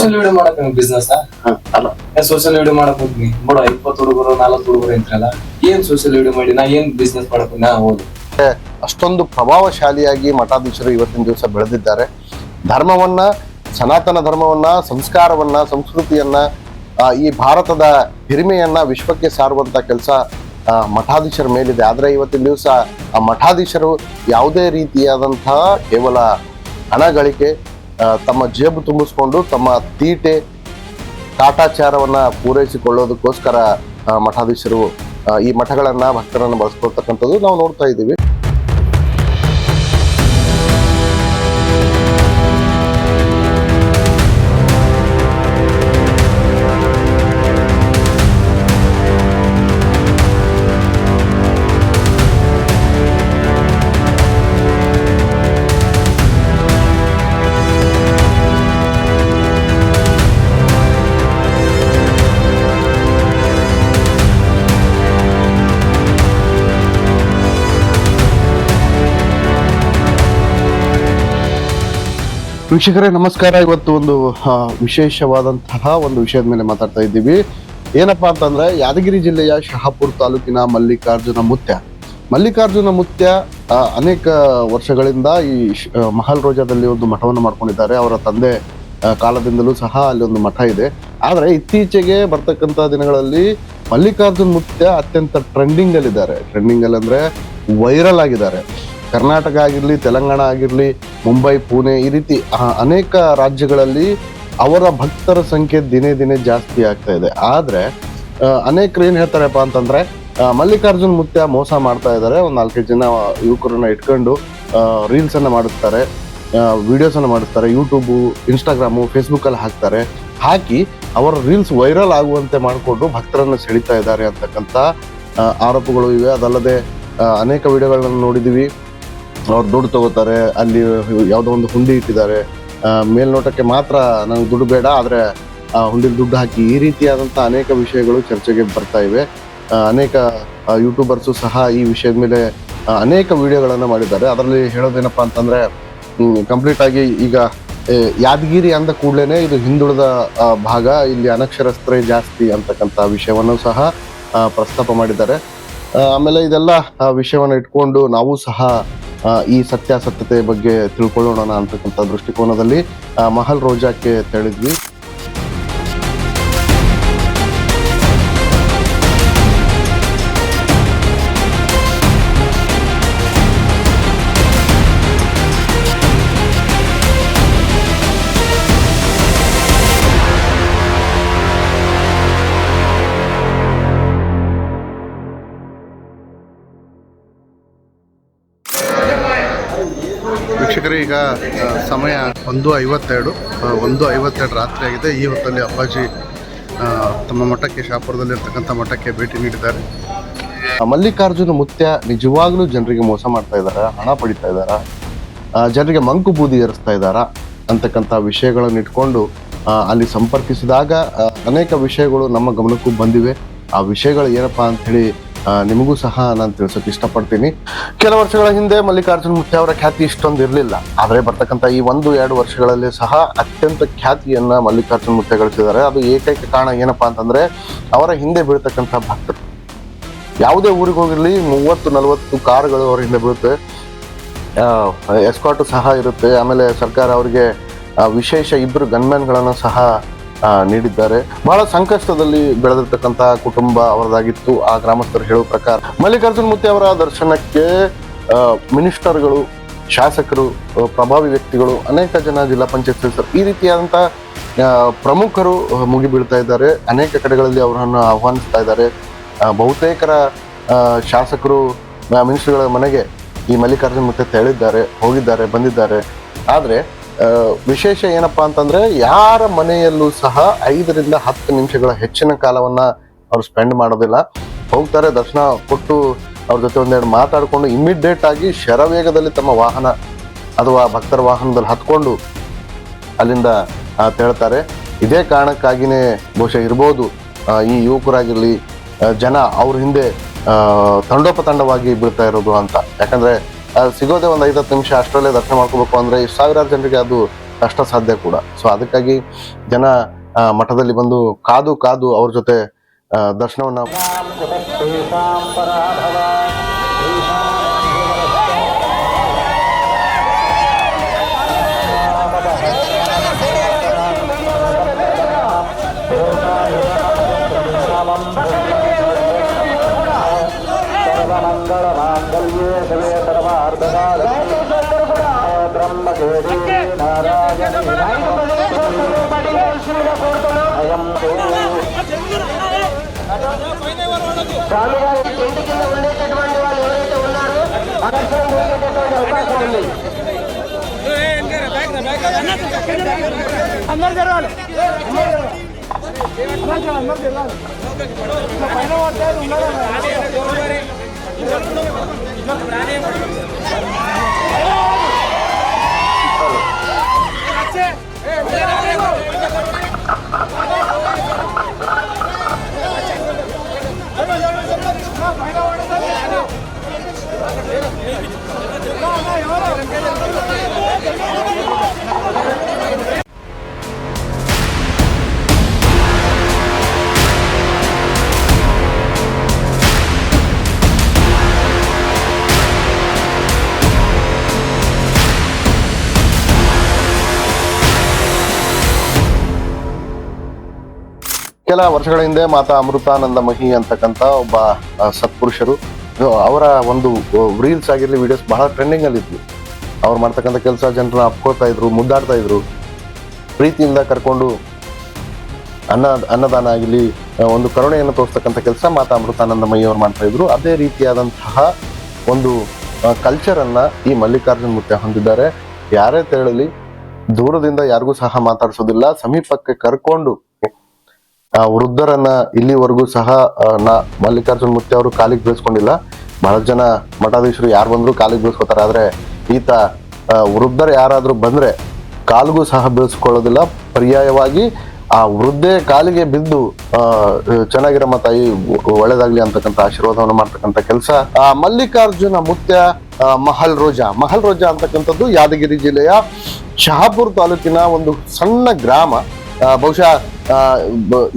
Social video ಮಾಡಕ್ business ಅಲ್ಲ. Social video ಮಾಡಕ್ ಹೋಗ್ತೀನಿ ಬಿಡ ಇಪ್ಪತ್ತು ಹುಡುಗರು ನಾಲ್ಕು ಹುಡುಗರು ಅಂತಾರಲ್ಲ ಏನ್ ಸೋಷಿಯಲ್ ವಿಡಿಯೋ ಮಾಡಿ ನಾ ಏನ್ ಬಿಸ್ನೆಸ್ ಮಾಡಕ್ ನಾ ಹೌದು. ಅಷ್ಟೊಂದು ಪ್ರಭಾವಶಾಲಿಯಾಗಿ ಮಠಾಧೀಶರು ಇವತ್ತಿನ ದಿವಸ ಬೆಳೆದಿದ್ದಾರೆ. ಧರ್ಮವನ್ನ ಸನಾತನ ಧರ್ಮವನ್ನ ಸಂಸ್ಕಾರವನ್ನ ಸಂಸ್ಕೃತಿಯನ್ನ ಈ ಭಾರತದ ಹಿರಿಮೆಯನ್ನ ವಿಶ್ವಕ್ಕೆ ಸಾರುವಂತ ಕೆಲಸ ಮಠಾಧೀಶರ ಮೇಲಿದೆ. ಆದ್ರೆ ಇವತ್ತಿನ ದಿವಸ ಆ ಮಠಾಧೀಶರು ಯಾವುದೇ ರೀತಿಯಾದಂತಹ ಕೇವಲ ಹಣ ಗಳಿಕೆ ತಮ್ಮ ಜೇಬು ತುಂಬಿಸ್ಕೊಂಡು ತಮ್ಮ ತೀಟೆ ಕಾಟಾಚಾರವನ್ನ ಪೂರೈಸಿಕೊಳ್ಳೋದಕ್ಕೋಸ್ಕರ ಮಠಾಧೀಶರು ಈ ಮಠಗಳನ್ನ ಭಕ್ತರನ್ನು ಬಳಸ್ಕೊಳ್ತಕ್ಕಂಥದ್ದು ನಾವು ನೋಡ್ತಾ ಇದ್ದೀವಿ. ವೀಕ್ಷಕರೇ, ನಮಸ್ಕಾರ. ಇವತ್ತು ಒಂದು ವಿಶೇಷವಾದಂತಹ ಒಂದು ವಿಷಯದ ಮೇಲೆ ಮಾತಾಡ್ತಾ ಇದ್ದೀವಿ. ಏನಪ್ಪಾ ಅಂತಂದ್ರೆ, ಯಾದಗಿರಿ ಜಿಲ್ಲೆಯ ಶಹಾಪುರ ತಾಲೂಕಿನ ಮಲ್ಲಿಕಾರ್ಜುನ ಮುತ್ಯ. ಮಲ್ಲಿಕಾರ್ಜುನ ಮುತ್ಯ ಅನೇಕ ವರ್ಷಗಳಿಂದ ಈ ಮಹಲ್ ರೋಜಾದಲ್ಲಿ ಒಂದು ಮಠವನ್ನು ಮಾಡ್ಕೊಂಡಿದ್ದಾರೆ. ಅವರ ತಂದೆ ಕಾಲದಿಂದಲೂ ಸಹ ಅಲ್ಲಿ ಒಂದು ಮಠ ಇದೆ. ಆದರೆ ಇತ್ತೀಚೆಗೆ ಬರ್ತಕ್ಕಂಥ ದಿನಗಳಲ್ಲಿ ಮಲ್ಲಿಕಾರ್ಜುನ್ ಮುತ್ಯ ಅತ್ಯಂತ ಟ್ರೆಂಡಿಂಗ್ ಅಲ್ಲಿದ್ದಾರೆ ಟ್ರೆಂಡಿಂಗ್ ಅಲ್ಲಿ ಅಂದ್ರೆ ವೈರಲ್ ಆಗಿದ್ದಾರೆ. ಕರ್ನಾಟಕ ಆಗಿರಲಿ, ತೆಲಂಗಾಣ ಆಗಿರ್ಲಿ ಮುಂಬೈ, ಪುಣೆ ಈ ರೀತಿ ಅನೇಕ ರಾಜ್ಯಗಳಲ್ಲಿ ಅವರ ಭಕ್ತರ ಸಂಖ್ಯೆ ದಿನೇ ದಿನೇ ಜಾಸ್ತಿ ಆಗ್ತಾ ಇದೆ. ಆದ್ರೆ ಅನೇಕರು ಏನು ಹೇಳ್ತಾರಪ್ಪ ಅಂತಂದ್ರೆ ಮಲ್ಲಿಕಾರ್ಜುನ್ ಮುತ್ಯ ಮೋಸ ಮಾಡ್ತಾ ಇದ್ದಾರೆ. ಒಂದು ನಾಲ್ಕೈದು ಜನ ಯುವಕರನ್ನ ಇಟ್ಕೊಂಡು ರೀಲ್ಸ್ ಅನ್ನ ಮಾಡಿಸ್ತಾರೆ ವಿಡಿಯೋಸ್ ಅನ್ನ ಮಾಡಿಸ್ತಾರೆ ಯೂಟ್ಯೂಬ್ ಇನ್ಸ್ಟಾಗ್ರಾಮು ಫೇಸ್ಬುಕ್ ಅಲ್ಲಿ ಹಾಕ್ತಾರೆ. ಹಾಕಿ ಅವರ ರೀಲ್ಸ್ ವೈರಲ್ ಆಗುವಂತೆ ಮಾಡಿಕೊಂಡು ಭಕ್ತರನ್ನು ಸೆಳಿತಾ ಇದ್ದಾರೆ ಅಂತಕ್ಕಂಥ ಆರೋಪಗಳು ಇವೆ. ಅದಲ್ಲದೆ ಅನೇಕ ವಿಡಿಯೋಗಳನ್ನ ನೋಡಿದೀವಿ. ಅವ್ರು ದುಡ್ಡು ತಗೋತಾರೆ, ಅಲ್ಲಿ ಯಾವುದೋ ಒಂದು ಹುಂಡಿ ಇಟ್ಟಿದ್ದಾರೆ. ಮೇಲ್ನೋಟಕ್ಕೆ ಮಾತ್ರ ನನಗೆ ದುಡ್ಡು ಬೇಡ, ಆದರೆ ಆ ಹುಂಡಿಗೆ ದುಡ್ಡು ಹಾಕಿ ಈ ರೀತಿಯಾದಂಥ ಅನೇಕ ವಿಷಯಗಳು ಚರ್ಚೆಗೆ ಬರ್ತಾ ಇವೆ. ಅನೇಕ ಯೂಟ್ಯೂಬರ್ಸು ಸಹ ಈ ವಿಷಯದ ಮೇಲೆ ಅನೇಕ ವಿಡಿಯೋಗಳನ್ನು ಮಾಡಿದ್ದಾರೆ. ಅದರಲ್ಲಿ ಹೇಳೋದೇನಪ್ಪ ಅಂತಂದರೆ ಕಂಪ್ಲೀಟ್ ಆಗಿ ಈಗ ಯಾದಗಿರಿ ಅಂದ ಕೂಡಲೇ ಇದು ಹಿಂದುಳಿದ ಭಾಗ, ಇಲ್ಲಿ ಅನಕ್ಷರಸ್ಥರೇ ಜಾಸ್ತಿ ಅಂತಕ್ಕಂಥ ವಿಷಯವನ್ನು ಸಹ ಪ್ರಸ್ತಾಪ ಮಾಡಿದ್ದಾರೆ. ಆಮೇಲೆ ಇದೆಲ್ಲ ವಿಷಯವನ್ನು ಇಟ್ಕೊಂಡು ನಾವು ಸಹ ಈ ಸತ್ಯಾಸತ್ಯತೆ ಬಗ್ಗೆ ತಿಳ್ಕೊಳ್ಳೋಣ ಅಂತಕ್ಕಂಥ ದೃಷ್ಟಿಕೋನದಲ್ಲಿ ಮಹಲ್ ರೋಜಾಕ್ಕೆ ತೆರಳಿದ್ವಿ. ವೀಕ್ಷಕರೇ, ಈಗ ಸಮಯ ಒಂದು ಐವತ್ತೆರಡು ಒಂದು ಐವತ್ತೆರಡು ರಾತ್ರಿ ಆಗಿದೆ. ಈ ಹೊತ್ತಲ್ಲಿ ಅಪ್ಪಾಜಿ ತಮ್ಮ ಮಠಕ್ಕೆ, ಶಾಪುರದಲ್ಲಿರ್ತಕ್ಕಂಥ ಮಠಕ್ಕೆ ಭೇಟಿ ನೀಡಿದ್ದಾರೆ. ಮಲ್ಲಿಕಾರ್ಜುನ ಮುತ್ಯ ನಿಜವಾಗ್ಲೂ ಜನರಿಗೆ ಮೋಸ ಮಾಡ್ತಾ ಇದ್ದಾರೆ? ಹಣ ಪಡಿತಾ ಇದ್ದಾರ? ಜನರಿಗೆ ಮಂಕು ಬೂದಿ ಏರಿಸ್ತಾ ಇದ್ದಾರಾ? ಅಂತಕ್ಕಂಥ ವಿಷಯಗಳನ್ನು ಇಟ್ಕೊಂಡು ಅಲ್ಲಿ ಸಂಪರ್ಕಿಸಿದಾಗ ಅನೇಕ ವಿಷಯಗಳು ನಮ್ಮ ಗಮನಕ್ಕೂ ಬಂದಿವೆ. ಆ ವಿಷಯಗಳು ಏನಪ್ಪಾ ಅಂತ ಹೇಳಿ ನಿಮಗೂ ಸಹ ನಾನು ತಿಳಿಸೋಕೆ ಇಷ್ಟಪಡ್ತೀನಿ. ಕೆಲ ವರ್ಷಗಳ ಹಿಂದೆ ಮಲ್ಲಿಕಾರ್ಜುನ ಮುಖ್ಯ ಅವರ ಖ್ಯಾತಿ ಇಷ್ಟೊಂದು ಇರಲಿಲ್ಲ. ಆದರೆ ಬರ್ತಕ್ಕಂಥ ಈ ಒಂದು ಎರಡು ವರ್ಷಗಳಲ್ಲಿ ಸಹ ಅತ್ಯಂತ ಖ್ಯಾತಿಯನ್ನು ಮಲ್ಲಿಕಾರ್ಜುನ ಮುಖ್ಯ ಗಳಿಸಿದ್ದಾರೆ. ಅದು ಏಕೈಕ ಕಾರಣ ಏನಪ್ಪಾ ಅಂತಂದರೆ ಅವರ ಹಿಂದೆ ಬೀಳ್ತಕ್ಕಂಥ ಭಕ್ತರು. ಯಾವುದೇ ಊರಿಗೆ ಹೋಗಿರಲಿ, ಮೂವತ್ತು, ನಲವತ್ತು ಕಾರುಗಳು ಅವರ ಹಿಂದೆ ಬೀಳುತ್ತೆ ಎಸ್ಕಾಟು ಸಹ ಇರುತ್ತೆ. ಆಮೇಲೆ ಸರ್ಕಾರ ಅವರಿಗೆ ವಿಶೇಷ ಇಬ್ಬರು ಗನ್ಮ್ಯಾನ್ಗಳನ್ನು ಸಹ ನೀಡಿದ್ದಾರೆ. ಬಹಳ ಸಂಕಷ್ಟದಲ್ಲಿ ಬೆಳೆದಿರ್ತಕ್ಕಂತಹ ಕುಟುಂಬ ಅವರದಾಗಿತ್ತು. ಆ ಗ್ರಾಮಸ್ಥರು ಹೇಳುವ ಪ್ರಕಾರ ಮಲ್ಲಿಕಾರ್ಜುನ ಮುತ್ಯ ಅವರ ದರ್ಶನಕ್ಕೆ ಮಿನಿಸ್ಟರ್ಗಳು, ಶಾಸಕರು ಪ್ರಭಾವಿ ವ್ಯಕ್ತಿಗಳು, ಅನೇಕ ಜನ ಜಿಲ್ಲಾ ಪಂಚಾಯತ್ ಸದಸ್ಯರು ಈ ರೀತಿಯಾದಂಥ ಪ್ರಮುಖರು ಮುಗಿಬೀಳ್ತಾ ಇದ್ದಾರೆ. ಅನೇಕ ಕಡೆಗಳಲ್ಲಿ ಅವರನ್ನು ಆಹ್ವಾನಿಸ್ತಾ ಇದ್ದಾರೆ. ಬಹುತೇಕರ ಶಾಸಕರು ಮಿನಿಸ್ಟರ್ಗಳ ಮನೆಗೆ ಈ ಮಲ್ಲಿಕಾರ್ಜುನ ಮೂರ್ತಿ ತೆರಳಿದ್ದಾರೆ, ಹೋಗಿದ್ದಾರೆ, ಬಂದಿದ್ದಾರೆ. ಆದರೆ ವಿಶೇಷ ಏನಪ್ಪಾ ಅಂತಂದ್ರೆ ಯಾರ ಮನೆಯಲ್ಲೂ ಸಹ ಐದರಿಂದ ಹತ್ತು ನಿಮಿಷಗಳ ಹೆಚ್ಚಿನ ಕಾಲವನ್ನ ಅವ್ರು ಸ್ಪೆಂಡ್ ಮಾಡೋದಿಲ್ಲ. ಹೋಗ್ತಾರೆ ದರ್ಶನ ಕೊಟ್ಟು ಅವ್ರ ಜೊತೆ ಒಂದೆರಡು ಮಾತಾಡಿಕೊಂಡು ಇಮಿಡಿಯೇಟ್ ಆಗಿ ಶರವೇಗದಲ್ಲಿ ತಮ್ಮ ವಾಹನ ಅಥವಾ ಭಕ್ತರ ವಾಹನದಲ್ಲಿ ಹತ್ಕೊಂಡು ಅಲ್ಲಿಂದ ಆ, ತೆರಳ್ತಾರೆ. ಇದೇ ಕಾರಣಕ್ಕಾಗಿನೇ ಬಹುಶಃ ಇರ್ಬೋದು ಈ ಯುವಕರಾಗಿರಲಿ ಜನ ಅವ್ರ ಹಿಂದೆ ತಂಡೋಪತಂಡವಾಗಿ ಬೀಳ್ತಾ ಇರೋದು ಅಂತ. ಯಾಕಂದ್ರೆ ಆ, ಸಿಗೋದೇ ಒಂದು ಐದತ್ತು ನಿಮಿಷ ಅಷ್ಟರಲ್ಲೇ ದರ್ಶನ ಮಾಡ್ಕೋಬೇಕು ಅಂದ್ರೆ ಸಾವಿರಾರು ಜನರಿಗೆ ಅದು ಕಷ್ಟ ಸಾಧ್ಯ ಕೂಡ. ಸೊ ಅದಕ್ಕಾಗಿ ಜನ ಮಠದಲ್ಲಿ ಬಂದು ಕಾದು ಕಾದು ಅವ್ರ ಜೊತೆ ಆ, స్వామి గారి ఇంటి కింద ఉండేటటువంటి వాళ్ళు ఎవరైతే ఉన్నారో అనర్శనం జరిగేటటువంటి అవకాశం ఉంది అందరు జరగాలి పైన పడతారు ఉన్నారా 到了。ಕೆಲ ವರ್ಷಗಳ ಹಿಂದೆ ಮಾತಾ ಅಮೃತಾನಂದಮಹಿ ಅಂತಕ್ಕಂಥ ಒಬ್ಬ ಸತ್ಪುರುಷರು. ಅವರ ಒಂದು ರೀಲ್ಸ್ ಆಗಿರಲಿ ವಿಡಿಯೋಸ್ ಬಹಳ ಟ್ರೆಂಡಿಂಗ್ ಅಲ್ಲಿ ಇದ್ವಿ. ಅವ್ರು ಮಾಡ್ತಕ್ಕಂಥ ಕೆಲಸ ಜನರನ್ನ ಅಪ್ಕೋತಾ ಇದ್ರು, ಮುದ್ದಾಡ್ತಾ ಇದ್ರು. ಪ್ರೀತಿಯಿಂದ ಕರ್ಕೊಂಡು ಅನ್ನ, ಅನ್ನದಾನ ಆಗಿರಲಿ ಒಂದು ಕರುಣೆಯನ್ನು ತೋರಿಸ್ತಕ್ಕಂಥ ಕೆಲಸ ಮಾತಾ ಅಮೃತಾನಂದಮಯ್ಯ ಅವ್ರು ಮಾಡ್ತಾ ಇದ್ರು. ಅದೇ ರೀತಿಯಾದಂತಹ ಒಂದು ಕಲ್ಚರ್ ಅನ್ನ ಈ ಮಲ್ಲಿಕಾರ್ಜುನ್ ಮುತ್ಯ ಹೊಂದಿದ್ದಾರೆ. ಯಾರೇ ತೆರಳಲಿ, ದೂರದಿಂದ ಯಾರಿಗೂ ಸಹ ಮಾತಾಡಿಸೋದಿಲ್ಲ. ಸಮೀಪಕ್ಕೆ ಕರ್ಕೊಂಡು ವೃದ್ಧರನ್ನ ಇಲ್ಲಿವರೆಗೂ ಸಹ ಆ, ನಾ ಮಲ್ಲಿಕಾರ್ಜುನ್ ಮುತ್ಯ ಅವರು ಕಾಲಿಗೆ ಬೀಳ್ಸ್ಕೊಂಡಿಲ್ಲ. ಬಹಳ ಜನ ಮಠಾಧೀಶರು ಯಾರು ಬಂದರೂ ಕಾಲಿಗೆ ಬೀಳ್ಸ್ಕೊತಾರೆ. ಆದರೆ ಈತ ಆ, ವೃದ್ಧರು ಯಾರಾದರೂ ಬಂದ್ರೆ ಕಾಲಿಗೂ ಸಹ ಬೀಳ್ಸ್ಕೊಳ್ಳೋದಿಲ್ಲ. ಪರ್ಯಾಯವಾಗಿ ಆ ವೃದ್ಧೆ ಕಾಲಿಗೆ ಬಿದ್ದು ಚೆನ್ನಾಗಿರೋ ಚೆನ್ನಾಗಿರಮ್ಮ ತಾಯಿ ಒಳ್ಳೇದಾಗ್ಲಿ ಅಂತಕ್ಕಂಥ ಆಶೀರ್ವಾದವನ್ನು ಮಾಡ್ತಕ್ಕಂಥ ಕೆಲಸ. ಮಲ್ಲಿಕಾರ್ಜುನ ಮುತ್ಯ ಆ, ಮಹಲ್ ರೋಜಾ. ಮಹಲ್ ರೋಜಾ ಅಂತಕ್ಕಂಥದ್ದು ಯಾದಗಿರಿ ಜಿಲ್ಲೆಯ ಶಹಾಪುರ್ ತಾಲೂಕಿನ ಒಂದು ಸಣ್ಣ ಗ್ರಾಮ. ಆ, ಬಹುಶಃ ಆ,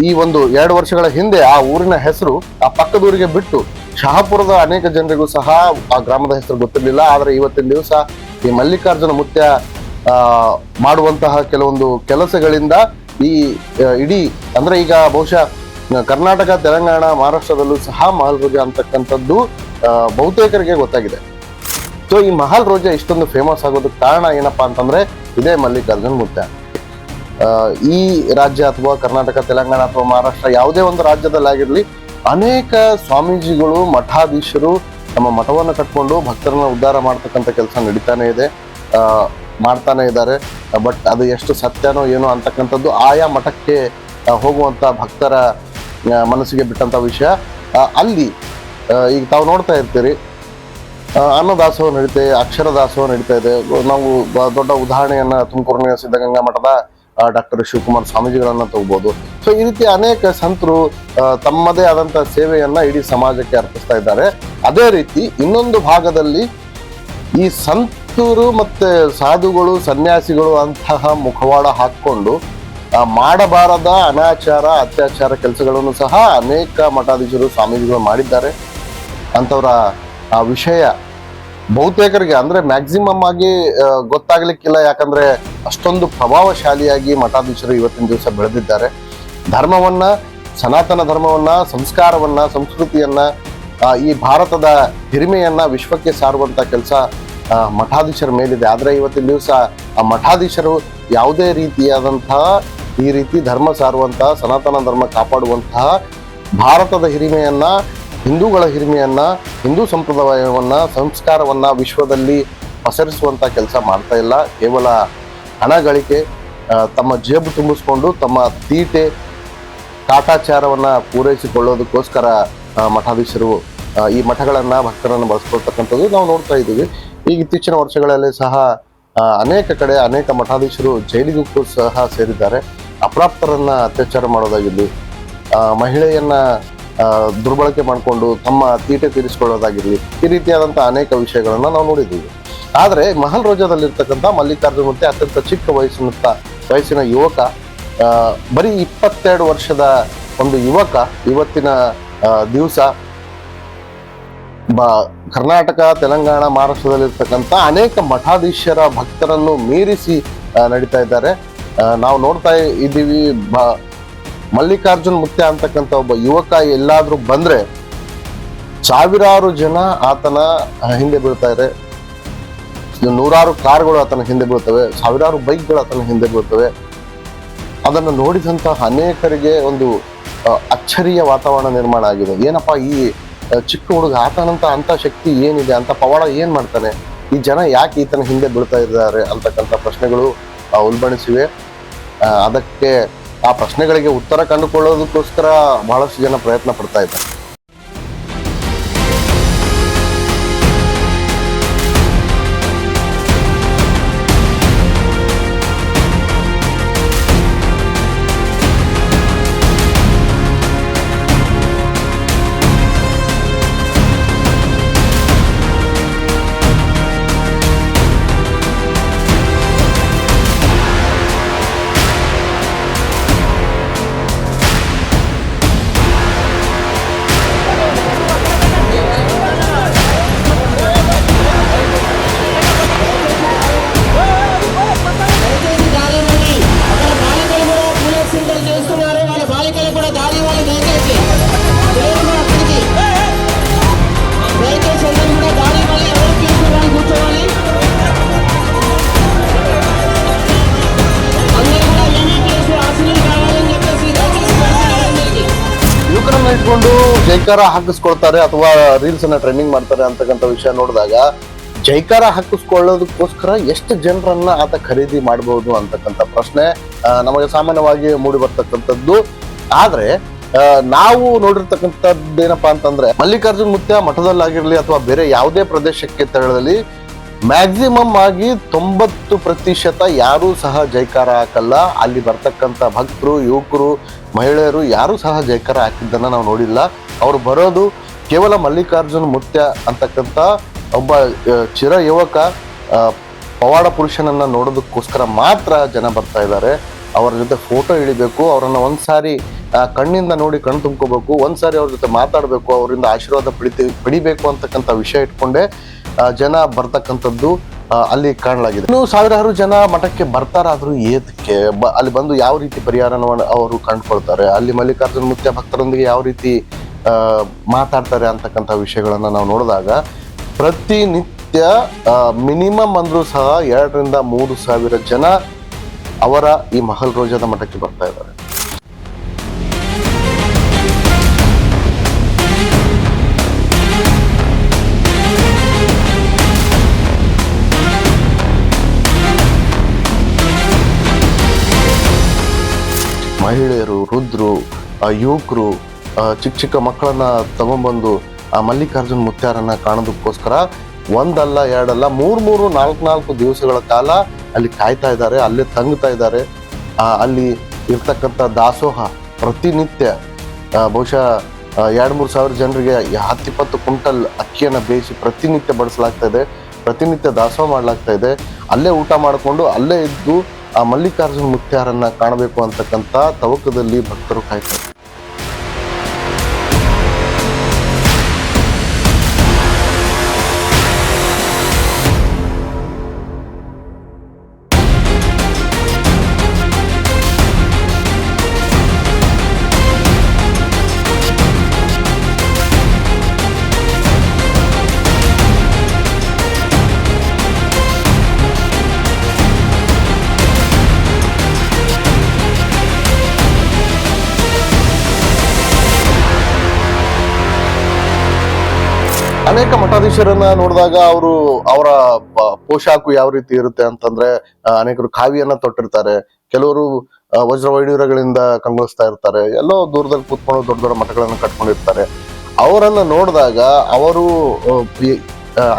ಈ ಒಂದು ಎರಡು ವರ್ಷಗಳ ಹಿಂದೆ ಆ ಊರಿನ ಹೆಸರು ಆ ಪಕ್ಕದ ಊರಿಗೆ ಬಿಟ್ಟು ಶಹಾಪುರದ ಅನೇಕ ಜನರಿಗೂ ಸಹ ಆ ಗ್ರಾಮದ ಹೆಸರು ಗೊತ್ತಿರಲಿಲ್ಲ. ಆದರೆ ಇವತ್ತಿನ ದಿವಸ ಈ ಮಲ್ಲಿಕಾರ್ಜುನ ಮುತ್ಯ ಮಾಡುವಂತಹ ಕೆಲವೊಂದು ಕೆಲಸಗಳಿಂದ ಈ ಇಡೀ ಅಂದ್ರೆ ಈಗ ಬಹುಶಃ ಕರ್ನಾಟಕ, ತೆಲಂಗಾಣ, ಮಹಾರಾಷ್ಟ್ರದಲ್ಲೂ ಸಹ ಮಹಲ್ ರೋಜಾ ಅಂತಕ್ಕಂಥದ್ದು ಬಹುತೇಕರಿಗೆ ಗೊತ್ತಾಗಿದೆ. ಸೊ ಈ ಮಹಲ್ ರೋಜಾ ಇಷ್ಟೊಂದು ಫೇಮಸ್ ಆಗೋದಕ್ಕೆ ಕಾರಣ ಏನಪ್ಪಾ ಅಂತಂದ್ರೆ ಇದೇ ಮಲ್ಲಿಕಾರ್ಜುನ್ ಮುತ್ಯ. ಈ ರಾಜ್ಯ ಅಥವಾ ಕರ್ನಾಟಕ, ತೆಲಂಗಾಣ ಅಥವಾ ಮಹಾರಾಷ್ಟ್ರ ಯಾವುದೇ ಒಂದು ರಾಜ್ಯದಲ್ಲಾಗಿರಲಿ ಅನೇಕ ಸ್ವಾಮೀಜಿಗಳು, ಮಠಾಧೀಶರು ತಮ್ಮ ಮಠವನ್ನು ಕಟ್ಕೊಂಡು ಭಕ್ತರನ್ನ ಉದ್ಧಾರ ಮಾಡ್ತಕ್ಕಂಥ ಕೆಲಸ ನಡೀತಾನೆ ಇದೆ. ಮಾಡ್ತಾನೆ ಇದ್ದಾರೆ. ಬಟ್ ಅದು ಎಷ್ಟು ಸತ್ಯನೋ ಏನೋ ಅಂತಕ್ಕಂಥದ್ದು ಆಯಾ ಮಠಕ್ಕೆ ಹೋಗುವಂಥ ಭಕ್ತರ ಮನಸ್ಸಿಗೆ ಬಿಟ್ಟಂಥ ವಿಷಯ. ಅಲ್ಲಿ ಈಗ ತಾವು ನೋಡ್ತಾ ಇರ್ತೀರಿ ಅನ್ನದಾಸೋಹ ನಡೀತೆ ಅಕ್ಷರ ದಾಸೋಹ ನಡೀತಾ ಇದೆ. ನಾವು ದೊಡ್ಡ ಉದಾಹರಣೆಯನ್ನ ತುಮಕೂರಿನ ಸಿದ್ಧಗಂಗಾ ಮಠದ ಡಾಕ್ಟರ್ ಶಿವಕುಮಾರ್ ಸ್ವಾಮೀಜಿಗಳನ್ನ ತಗೋಬಹುದು ಸೊ ಈ ರೀತಿ ಅನೇಕ ಸಂತರು ತಮ್ಮದೇ ಆದಂತಹ ಸೇವೆಯನ್ನ ಇಡೀ ಸಮಾಜಕ್ಕೆ ಅರ್ಪಿಸ್ತಾ ಇದ್ದಾರೆ. ಅದೇ ರೀತಿ ಇನ್ನೊಂದು ಭಾಗದಲ್ಲಿ ಈ ಸಂತರು ಮತ್ತೆ ಸಾಧುಗಳು, ಸನ್ಯಾಸಿಗಳು ಅಂತಹ ಮುಖವಾಡ ಹಾಕೊಂಡು ಮಾಡಬಾರದ ಅನಾಚಾರ, ಅತ್ಯಾಚಾರ ಕೆಲಸಗಳನ್ನು ಸಹ ಅನೇಕ ಮಠಾಧೀಶರು ಸ್ವಾಮೀಜಿಗಳು ಮಾಡಿದ್ದಾರೆ. ಅಂತವರ ಆ, ವಿಷಯ ಬಹುತೇಕರಿಗೆ ಅಂದ್ರೆ ಮ್ಯಾಕ್ಸಿಮಮ್ ಆಗಿ ಗೊತ್ತಾಗ್ಲಿಕ್ಕಿಲ್ಲ, ಯಾಕಂದ್ರೆ ಅಷ್ಟೊಂದು ಪ್ರಭಾವಶಾಲಿಯಾಗಿ ಮಠಾಧೀಶರು ಇವತ್ತಿನ ದಿವಸ ಬೆಳೆದಿದ್ದಾರೆ. ಧರ್ಮವನ್ನ, ಸನಾತನ ಧರ್ಮವನ್ನ, ಸಂಸ್ಕಾರವನ್ನ, ಸಂಸ್ಕೃತಿಯನ್ನ ಈ ಭಾರತದ ಹಿರಿಮೆಯನ್ನ ವಿಶ್ವಕ್ಕೆ ಸಾರುವಂತ ಕೆಲಸ ಮಠಾಧೀಶರ ಮೇಲಿದೆ. ಆದ್ರೆ ಇವತ್ತಿನ ದಿವಸ ಆ ಮಠಾಧೀಶರು ಯಾವುದೇ ರೀತಿಯಾದಂತಹ ಈ ರೀತಿ ಧರ್ಮ ಸಾರುವಂತಹ ಸನಾತನ ಧರ್ಮ ಕಾಪಾಡುವಂತಹ ಭಾರತದ ಹಿರಿಮೆಯನ್ನ ಹಿಂದೂಗಳ ಹಿರಿಮೆಯನ್ನ, ಹಿಂದೂ ಸಂಪ್ರದಾಯವನ್ನ, ಸಂಸ್ಕಾರವನ್ನ ವಿಶ್ವದಲ್ಲಿ ಪಸರಿಸುವಂತ ಕೆಲಸ ಮಾಡ್ತಾ ಇಲ್ಲ. ಕೇವಲ ಹಣ ಗಳಿಕೆ ತಮ್ಮ ಜೇಬು ತುಂಬಿಸ್ಕೊಂಡು ತಮ್ಮ ತೀಟೆ, ಕಾಟಾಚಾರವನ್ನ ಪೂರೈಸಿಕೊಳ್ಳೋದಕ್ಕೋಸ್ಕರ ಮಠಾಧೀಶರು ಈ ಮಠಗಳನ್ನ ಭಕ್ತರನ್ನು ಬಳಸ್ಕೊಳ್ತಕ್ಕಂಥದ್ದು ನಾವು ನೋಡ್ತಾ ಇದ್ದೀವಿ. ಈಗ ಇತ್ತೀಚಿನ ವರ್ಷಗಳಲ್ಲಿ ಸಹ ಅನೇಕ ಕಡೆ ಅನೇಕ ಮಠಾಧೀಶರು ಜೈಲಿಗೂ ಸಹ ಸೇರಿದ್ದಾರೆ. ಅಪ್ರಾಪ್ತರನ್ನ ಅತ್ಯಾಚಾರ ಮಾಡೋದಾಗಿರ್ಲಿ ಮಹಿಳೆಯನ್ನು ದುರ್ಬಳಕೆ ಮಾಡಿಕೊಂಡು ತಮ್ಮ ತೀಟೆ ತೀರಿಸಿಕೊಳ್ಳೋದಾಗಿರಲಿ ಈ ರೀತಿಯಾದಂಥ ಅನೇಕ ವಿಷಯಗಳನ್ನು ನಾವು ನೋಡಿದ್ದೀವಿ. ಆದರೆ ಮಹಲ್ ರೋಜಾದಲ್ಲಿರ್ತಕ್ಕಂಥ ಮಲ್ಲಿಕಾರ್ಜುನ ಮತ್ತೆ ಅತ್ಯಂತ ಚಿಕ್ಕ ವಯಸ್ಸಿನ ವಯಸ್ಸಿನ ಯುವಕ ಬರೀ ಇಪ್ಪತ್ತೆರಡು ವರ್ಷದ ಒಂದು ಯುವಕ ಇವತ್ತಿನ ದಿವಸ ಬ, ಕರ್ನಾಟಕ, ತೆಲಂಗಾಣ, ಮಹಾರಾಷ್ಟ್ರದಲ್ಲಿರ್ತಕ್ಕಂಥ ಅನೇಕ ಮಠಾಧೀಶರ ಭಕ್ತರನ್ನು ಮೀರಿಸಿ ನಡೀತಾ ಇದ್ದಾರೆ. ನಾವು ನೋಡ್ತಾ ಇದ್ದೀವಿ ಮಲ್ಲಿಕಾರ್ಜುನ್ ಮುತ್ಯ ಅಂತಕ್ಕಂಥ ಒಬ್ಬ ಯುವಕ ಎಲ್ಲಾದ್ರೂ ಬಂದ್ರೆ ಸಾವಿರಾರು ಜನ ಆತನ ಹಿಂದೆ ಬೀಳ್ತಾ ಇದ್ದಾರೆ ನೂರಾರು ಕಾರ್ಗಳು ಆತನ ಹಿಂದೆ ಬೀಳ್ತವೆ, ಸಾವಿರಾರು ಬೈಕ್ಗಳು ಆತನ ಹಿಂದೆ ಬೀಳ್ತವೆ. ಅದನ್ನು ನೋಡಿದಂತಹ ಅನೇಕರಿಗೆ ಒಂದು ಅಚ್ಚರಿಯ ವಾತಾವರಣ ನಿರ್ಮಾಣ ಆಗಿದೆ. ಏನಪ್ಪ ಈ ಚಿಕ್ಕ ಹುಡುಗ ಆತನಂತ ಅಂತ ಶಕ್ತಿ ಏನಿದೆ, ಅಂತ ಪವಾಡ ಏನ್ ಮಾಡ್ತಾನೆ? ಈ ಜನ ಯಾಕೆ ಈತನ ಹಿಂದೆ ಬೀಳ್ತಾ ಇದ್ದಾರೆ ಅಂತಕ್ಕಂಥ ಪ್ರಶ್ನೆಗಳು ಉಲ್ಬಣಿಸಿವೆ. ಅದಕ್ಕೆ ಆ ಪ್ರಶ್ನೆಗಳಿಗೆ ಉತ್ತರ ಕಂಡುಕೊಳ್ಳೋದಕ್ಕೋಸ್ಕರ ಬಹಳಷ್ಟು ಜನ ಪ್ರಯತ್ನ ಪಡ್ತಾ ಇದ್ದಾರೆ. ಜೈಕಾರ ಹಾಕಿಸ್ಕೊಳ್ತಾರೆ ಅಥವಾ ರೀಲ್ಸ್ ಅನ್ನ ಟ್ರೆಂಡಿಂಗ್ ಮಾಡ್ತಾರೆ ಅಂತಕ್ಕಂಥ ವಿಷಯ ನೋಡಿದಾಗ, ಜೈಕಾರ ಹಾಕಿಸ್ಕೊಳ್ಳೋದಕ್ಕೋಸ್ಕರ ಎಷ್ಟು ಜನರನ್ನ ಆತ ಖರೀದಿ ಮಾಡಬಹುದು ಅಂತಕ್ಕಂಥ ಪ್ರಶ್ನೆ ನಮಗೆ ಸಾಮಾನ್ಯವಾಗಿ ಮೂಡಿ ಬರ್ತಕ್ಕಂಥದ್ದು. ಆದ್ರೆ ನಾವು ನೋಡಿರ್ತಕ್ಕಂಥದ್ದು ಏನಪ್ಪಾ ಅಂತಂದ್ರೆ, ಮಲ್ಲಿಕಾರ್ಜುನ್ ಮುತ್ಯ ಮಠದಲ್ಲಾಗಿರ್ಲಿ ಅಥವಾ ಬೇರೆ ಯಾವುದೇ ಪ್ರದೇಶಕ್ಕೆ ತೆರಳಲಿ ಮ್ಯಾಕ್ಸಿಮಮ್ ಆಗಿ ತೊಂಬತ್ತು ಪ್ರತಿಶತ ಯಾರೂ ಸಹ ಜೈಕಾರ ಹಾಕಲ್ಲ. ಅಲ್ಲಿ ಬರ್ತಕ್ಕಂಥ ಭಕ್ತರು, ಯುವಕರು, ಮಹಿಳೆಯರು ಯಾರೂ ಸಹ ಜೈಕಾರ ಹಾಕಿದ್ದನ್ನು ನಾವು ನೋಡಿಲ್ಲ. ಅವರು ಬರೋದು ಕೇವಲ ಮಲ್ಲಿಕಾರ್ಜುನ್ ಮುತ್ಯ ಅಂತಕ್ಕಂಥ ಒಬ್ಬ ಚಿರ ಯುವಕ ಪವಾಡ ಪುರುಷನನ್ನು ನೋಡೋದಕ್ಕೋಸ್ಕರ ಮಾತ್ರ ಜನ ಬರ್ತಾ ಇದ್ದಾರೆ. ಅವರ ಜೊತೆ ಫೋಟೋ ಇಳಿಬೇಕು, ಅವರನ್ನು ಒಂದು ಸಾರಿ ಕಣ್ಣಿಂದ ನೋಡಿ ಕಣ್ ತುಂಬ್ಕೋಬೇಕು, ಒಂದ್ಸಾರಿ ಅವ್ರ ಜೊತೆ ಮಾತಾಡಬೇಕು, ಅವರಿಂದ ಆಶೀರ್ವಾದ ಪಡಿತಿ, ಪಡಿಬೇಕು ಅಂತಕ್ಕಂಥ ವಿಷಯ ಇಟ್ಕೊಂಡೆ. ಜನ ಬರ್ತಕ್ಕಂಥದ್ದು ಅಲ್ಲಿ ಕಾಣಲಾಗಿದೆ. ಇನ್ನು ಸಾವಿರಾರು ಜನ ಮಠಕ್ಕೆ ಬರ್ತಾರಾದ್ರೂ ಏತಕ್ಕೆ? ಅಲ್ಲಿ ಬಂದು ಯಾವ ರೀತಿ ಪರಿಹಾರವನ್ನು ಅವರು ಕಂಡುಕೊಳ್ತಾರೆ? ಅಲ್ಲಿ ಮಲ್ಲಿಕಾರ್ಜುನ ಮುಖ್ಯ ಭಕ್ತರೊಂದಿಗೆ ಯಾವ ರೀತಿ ಮಾತಾಡ್ತಾರೆ ಅಂತಕ್ಕಂಥ ವಿಷಯಗಳನ್ನು ನಾವು ನೋಡಿದಾಗ, ಪ್ರತಿನಿತ್ಯ ಮಿನಿಮಮ್ ಅಂದರೂ ಸಹ ಎರಡರಿಂದ ಮೂರು ಸಾವಿರ ಜನ ಅವರ ಈ ಮಹಲ್ ರೋಜದ ಮಠಕ್ಕೆ ಬರ್ತಾ ಇದ್ದಾರೆ. ಮಹಿಳೆಯರು ರುದ್ರು ಯುವಕರು ಚಿಕ್ಕ ಚಿಕ್ಕ ಮಕ್ಕಳನ್ನ ತಗೊಂಡ್ಬಂದು ಆ ಮಲ್ಲಿಕಾರ್ಜುನ್ ಮುತ್ಯಾರನ್ನ ಕಾಣೋದಕ್ಕೋಸ್ಕರ ಒಂದಲ್ಲ, ಎರಡಲ್ಲ, ಮೂರು ಮೂರು, ನಾಲ್ಕು ನಾಲ್ಕು ದಿವಸಗಳ ಕಾಲ ಅಲ್ಲಿ ಕಾಯ್ತಾ ಇದ್ದಾರೆ, ಅಲ್ಲೇ ತಂಗ್ತಾ ಇದ್ದಾರೆ. ಅಲ್ಲಿ ಇರ್ತಕ್ಕಂಥ ದಾಸೋಹ, ಪ್ರತಿನಿತ್ಯ ಬಹುಶಃ ಎರಡು, ಮೂರು ಸಾವಿರ ಜನರಿಗೆ ಹತ್ತಿಪ್ಪತ್ತು ಕ್ವಿಂಟಲ್ ಅಕ್ಕಿಯನ್ನು ಬೇಯಿಸಿ ಪ್ರತಿನಿತ್ಯ ಬಡಿಸಲಾಗ್ತಾ ಇದೆ, ಪ್ರತಿನಿತ್ಯ ದಾಸೋಹ ಮಾಡಲಾಗ್ತಾ ಇದೆ. ಅಲ್ಲೇ ಊಟ ಮಾಡಿಕೊಂಡು ಅಲ್ಲೇ ಇದ್ದು ಆ ಮಲ್ಲಿಕಾರ್ಜುನ ಮುತ್ಯಾರನ್ನ ಕಾಣಬೇಕು ಅಂತಕ್ಕಂಥ ತವಕದಲ್ಲಿ ಭಕ್ತರು ಕಾಯ್ತಾರೆ. ಮಠಾಧೀಶರನ್ನ ನೋಡಿದಾಗ ಅವರು ಅವರ ಪೋಷಾಕು ಯಾವ ರೀತಿ ಇರುತ್ತೆ ಅಂತಂದ್ರೆ ಅನೇಕರು ಕಾವಿಯನ್ನ ತೊಟ್ಟಿರ್ತಾರೆ. ಕೆಲವರು ವಜ್ರ ವೈಡೂರ್ಯಗಳಿಂದ ಕಂಗೊಳಿಸ್ತಾ ಇರ್ತಾರೆ. ಎಲ್ಲೋ ದೂರದಲ್ಲಿ ಕೂತ್ಕೊಂಡು ದೊಡ್ಡ ದೊಡ್ಡ ಮಠಗಳನ್ನು ಕಟ್ಕೊಂಡಿರ್ತಾರೆ. ಅವರನ್ನ ನೋಡಿದಾಗ ಅವರು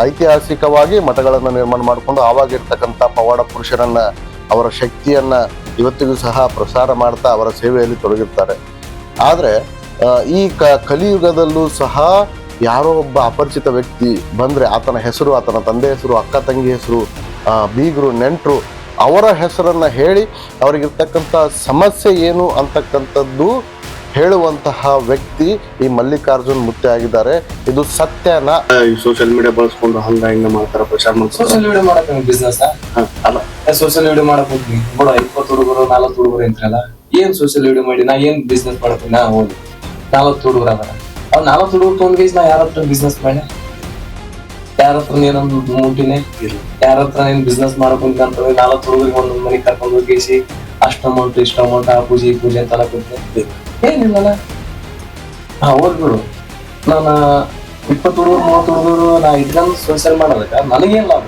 ಐತಿಹಾಸಿಕವಾಗಿ ಮಠಗಳನ್ನ ನಿರ್ಮಾಣ ಮಾಡಿಕೊಂಡು ಆವಾಗ ಇರ್ತಕ್ಕಂಥ ಪವಾಡ ಪುರುಷರನ್ನ, ಅವರ ಶಕ್ತಿಯನ್ನ ಇವತ್ತಿಗೂ ಸಹ ಪ್ರಸಾರ ಮಾಡ್ತಾ ಅವರ ಸೇವೆಯಲ್ಲಿ ತೊಡಗಿರ್ತಾರೆ. ಆದ್ರೆ ಈ ಕಲಿಯುಗದಲ್ಲೂ ಸಹ ಯಾರೋ ಒಬ್ಬ ಅಪರಿಚಿತ ವ್ಯಕ್ತಿ ಬಂದ್ರೆ ಆತನ ಹೆಸರು ಆತನ ತಂದೆ ಹೆಸರು ಅಕ್ಕ ತಂಗಿ ಹೆಸರು ಆ, ಬೀಗರು ನೆಂಟರು ಅವರ ಹೆಸರನ್ನ ಹೇಳಿ ಅವರಿಗಿರ್ತಕ್ಕಂಥ ಸಮಸ್ಯೆ ಏನು ಅಂತಕ್ಕಂಥದ್ದು ಹೇಳುವಂತಹ ವ್ಯಕ್ತಿ ಈ ಮಲ್ಲಿಕಾರ್ಜುನ್ ಮುತ್ತೆ ಆಗಿದ್ದಾರೆ. ಇದು ಸತ್ಯನ. ಈ ಸೋಷಿಯಲ್ ಮೀಡಿಯಾ ಬಳಸ್ಕೊಂಡು ಹಂಗ ಹಿಂಗ ಮಾಡ್ತಾರ ಪ್ರಚಾರ ಮಾಡ್ತಾರೆ. ಸೋಷಿಯಲ್ ವಿಡಿಯೋ ಮಾಡಕ್ ಬಿಸ್ನೆಸ್ ಅಲ್ಲ. ಸೋಶಿಯಲ್ ಮೀಡಿಯಾ ಮಾಡಕ್ ಹೋಗ್ತೀನಿ ಬಿಡ ಇಪ್ಪತ್ತು ಹುಡುಗರು ನಾಲ್ಕು ಹುಡುಗರು ಅಂತಾರಲ್ಲ ಏನ್ ಸೋಷಿಯಲ್ ಮೀಡಿಯಾ ಮಾಡಿ ನಾ ಏನ್ ಬಿಸ್ನೆಸ್ ಮಾಡಕ್ ನಾ ಹೋಗಿ? ನಾಲ್ಕು ಹುಡುಗರು ಅದಾರ. ಅವ್ ನಾನು ಹುಡುಗರು ತೊಂದ್ರೆ ನಾ ಯಾರ ಹತ್ರ ಬಿಸ್ನೆಸ್ ಮಾಡಿ? ಯಾರ ಹತ್ರ ಮುಟ್ಟಿನೇ ಇಲ್ಲ. ಯಾರ ಹತ್ರ ಏನ್ ಬಿಸ್ನೆಸ್ ಮಾಡ್ಕೊಂತ ಅಂತ ನಾಲ್ಕು ಹುಡುಗರಿಗೆ ಒಂದೊಂದ್ ಮನೆ ಕರ್ಕೊಂಡು ಹೋಗಿಸಿ ಅಷ್ಟು ಅಮೌಂಟ್ ಇಷ್ಟು ಅಮೌಂಟ್ ಆ ಪೂಜೆ ಈ ಪೂಜೆ ಅಂತ ಕೂತ್ರೆ ಏನಿಲ್ಲಲ್ಲ ಹಾ ಹೋಗ್ಬಿಡು ನಾನು ಇಪ್ಪತ್ತು ಹುಡುಗರು ಮೂವತ್ತು ಹುಡುಗರು ನಾ ಇಟ್ಕೊಂಡು ಸೋಷಿಯಲ್ ಮಾಡೋದಕ್ಕ. ನನಗೇನು ಲಾಭ?